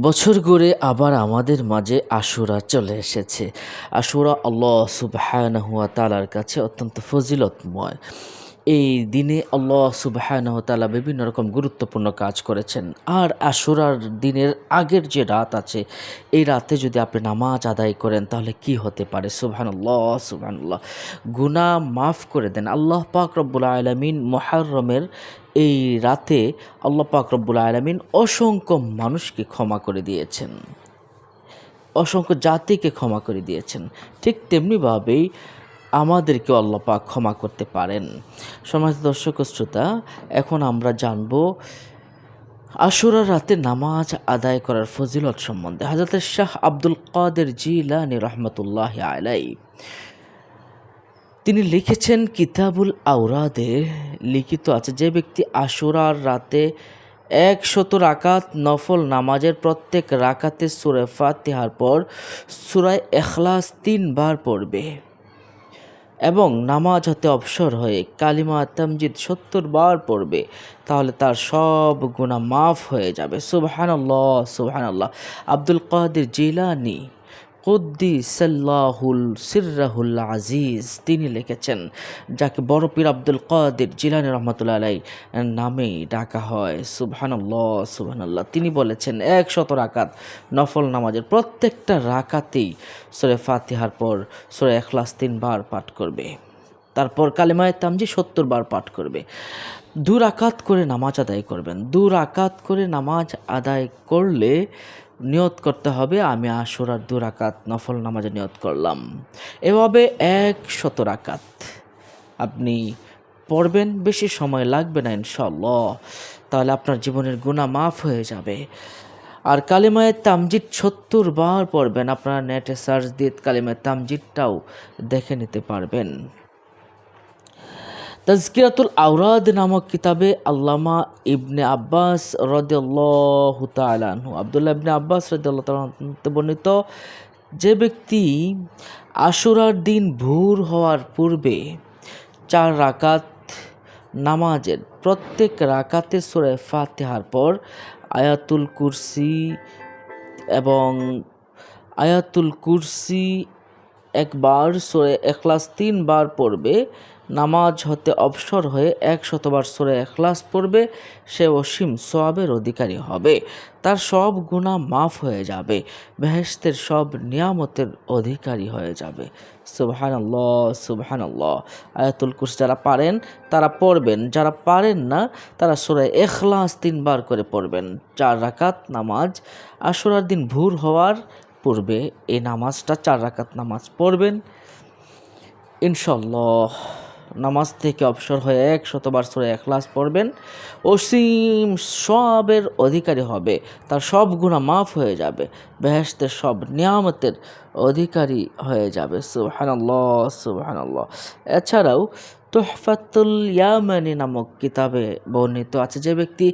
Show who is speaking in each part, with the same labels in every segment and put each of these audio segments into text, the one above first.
Speaker 1: বছর ঘুরে আবার আমাদের মাঝে আশুরা চলে এসেছে। আশুরা আল্লাহ সুবাহানহুয়া তালার কাছে অত্যন্ত ফজিলতময়। এই দিনে আল্লাহ সুবাহানহ তালা বিভিন্ন রকম গুরুত্বপূর্ণ কাজ করেছেন। আর আশুরার দিনের আগের যে রাত আছে, এই রাতে যদি আপনি নামাজ আদায় করেন, তাহলে কি হতে পারে? সুবহানাল্লাহ সুবহানাল্লাহ। গুনাহ মাফ করে দেন। আল্লাহ পাক রব্বুল আলমিন মোহারমের এই রাতে আল্লাহ পাক রব্বুল আলমিন অসংখ্য মানুষকে ক্ষমা করে দিয়েছেন। অসংখ্য জাতিকে ক্ষমা করে দিয়েছেন। ঠিক তেমনিভাবেই আমাদেরকে পাক ক্ষমা করতে পারেন। সমাজ দর্শক শ্রোতা, এখন আমরা জানব আশুরার রাতে নামাজ আদায় করার ফজিলত সম্বন্ধে। হাজরত শাহ আব্দুল কাদের জিলানি রহমতুল্লাহ আলাই তিনি লিখেছেন, কিতাবুল আওরাদে লিখিত আছে, যে ব্যক্তি আশুরার রাতে একশত রাকাত নফল নামাজের প্রত্যেক রাকাতে সুরে ফাতিহার পর সুরায় এখলাস তিনবার পড়বে। এবং নামাজ হতে অবসর হয়ে কালিমা তামজিদ সত্তর বার পড়বে, তাহলে তার সব গুণা মাফ হয়ে যাবে। সুবহানাল্লাহ সুবহানাল্লাহ। আব্দুল কাদের জিলানি কুদ্দিসাল্লাহুল সিররাহুল আজিজ, তিনি লিখেছেন, যাকে বড় পীর আব্দুল কাদের জিলানি রহমতুল্লাহ আলাই নামেই ডাকা হয়। সুবহানাল্লাহ সুবহানাল্লাহ। তিনি বলেছেন, এক শত রাকাত নফল নামাজের প্রত্যেকটা রাকাতেই সুরে ফাতিহার পর সুরে এখলাস তিনবার পাঠ করবে। তারপর কালেমায় তামজি সত্তর বার পাঠ করবে। দু রাকাত করে নামাজ আদায় করবেন। দু রাকাত করে নামাজ আদায় করলে নিয়ত করতে হবে, আমি আশুরার দু রাকাত নফল নামাজে নিয়ত করলাম। এভাবে এক শত রাকাত আপনি পড়বেন, বেশি সময় লাগবে না ইনশাল্লাহ তাহলে আপনার জীবনের গুণা মাফ হয়ে যাবে। আর কালিমায় তামজিদ সত্তর বার পড়বেন, আপনারা নেটে সার্চ দিয়ে কালিমায় তামজিদটাও দেখে নিতে পারবেন। তজকিরাতুল আওরাদ নামক কিতাবে আল্লামা ইবনে আব্বাস রদুল্লাহ তালাহু আবদুল্লাহ ইবনে আব্বাস রদুল্লাহ বর্ণিত, যে ব্যক্তি আশুরার দিন ভোর হওয়ার পূর্বে চার রাকাত নামাজের প্রত্যেক রাকাতে সুরে ফাতেহার পর আয়াতুল কুরসি এবং আয়াতুল কুরসি একবার সুরে এখলাস তিনবার পড়বে। নামাজ হতে অবসর হয়ে এক শতবার সুরে এখলাস পড়বে, সে অসীম সোয়াবের অধিকারী হবে। তার সব গুণা মাফ হয়ে যাবে বেহেস্তের সব নিয়ামতের অধিকারী হয়ে যাবে। সুবহান আল্লাহ সুবহান আল্লাহ আয়াতুল কুস যারা পারেন, তারা পড়বেন। যারা পারেন না, তারা সুরে এখলাস তিনবার করে পড়বেন। চার রাকাত নামাজ, আশুরার দিন ভোর হওয়ার পূর্বে এই নামাজটা চার রাকাত নামাজ পড়বেন। ইনশাল্লাহ নামাজ থেকে অবসর হয়ে এক শতবার সুরে এখলাস পড়বেন। অসীম সবের অধিকারী হবে, তার সব গুণা মাফ হয়ে যাবে বেহেস্তের সব নিয়ামতের অধিকারী হয়ে যাবে। সুবহানাল্লাহ সুবহানাল্লাহ। এছাড়াও তোহফাতুল ইয়ামানি নামক কিতাবে বর্ণিত আছে যে ব্যক্তি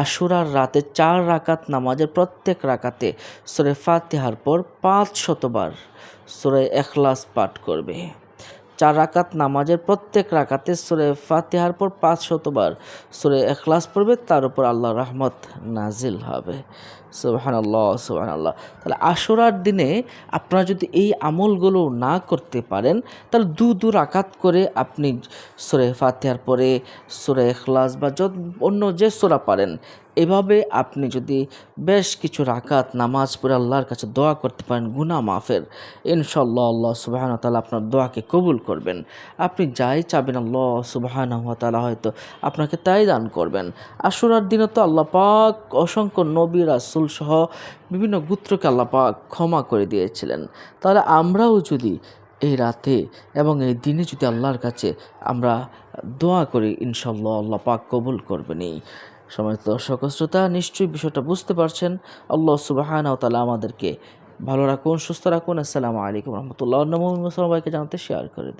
Speaker 1: আশুরার রাতে চার রাকাত নামাজের প্রত্যেক রাকাতে সুরে ফাতিহার পর পাঁচ শতবার সুরে এখলাস পাঠ করবে। চার রাকাত নামাজের প্রত্যেক রাকাতে সুরে ফাতিহার পর পাঁচ শতবার সুরে এখলাস পড়বে, তার উপর আল্লাহ রহমত নাজিল হবে। সুবাহান আল্লাহ সুবাহান আল্লাহ তাহলে আশুরার দিনে আপনারা যদি এই আমলগুলো না করতে পারেন, তাহলে দু দু রাকাত করে আপনি সুরে ফাতিহার পরে সুরে এখলাস বা যত অন্য যে সোরা পারেন এভাবে আপনি যদি বেশ কিছু রাকাত, নামাজ পড়ে আল্লাহর কাছে দোয়া করতে পারেন গুনা মাফের ইনশাল্লাহ আল্লাহ সুবাহান তালা আপনার দোয়াকে কবুল করবেন। আপনি যাই চাবেন, আল্লাহ সুবাহান তালা হয়তো আপনাকে তাই দান করবেন। আশুরার দিনে তো আল্লাহ পাক অসংখ্য নবী, রাসুল সহ বিভিন্ন গুত্রকে আল্লাহ পাক ক্ষমা করে দিয়েছিলেন। তাহলে আমরাও যদি এই রাতে এবং এই দিনে যদি আল্লাহর কাছে আমরা দোয়া করি ইনশাল্লাহ আল্লাহ পাক কবুল করবেন এই সময় দর্শক শ্রোতা নিশ্চয়ই বিষয়টা বুঝতে পারছেন। আল্লাহ সুবাহান তালা আমাদেরকে ভালো রাখুন, সুস্থ রাখুন। আসসালামু আলাইকুম রহমতুল্লাহ। নবী সবাইকে জানাতে শেয়ার করে দিন।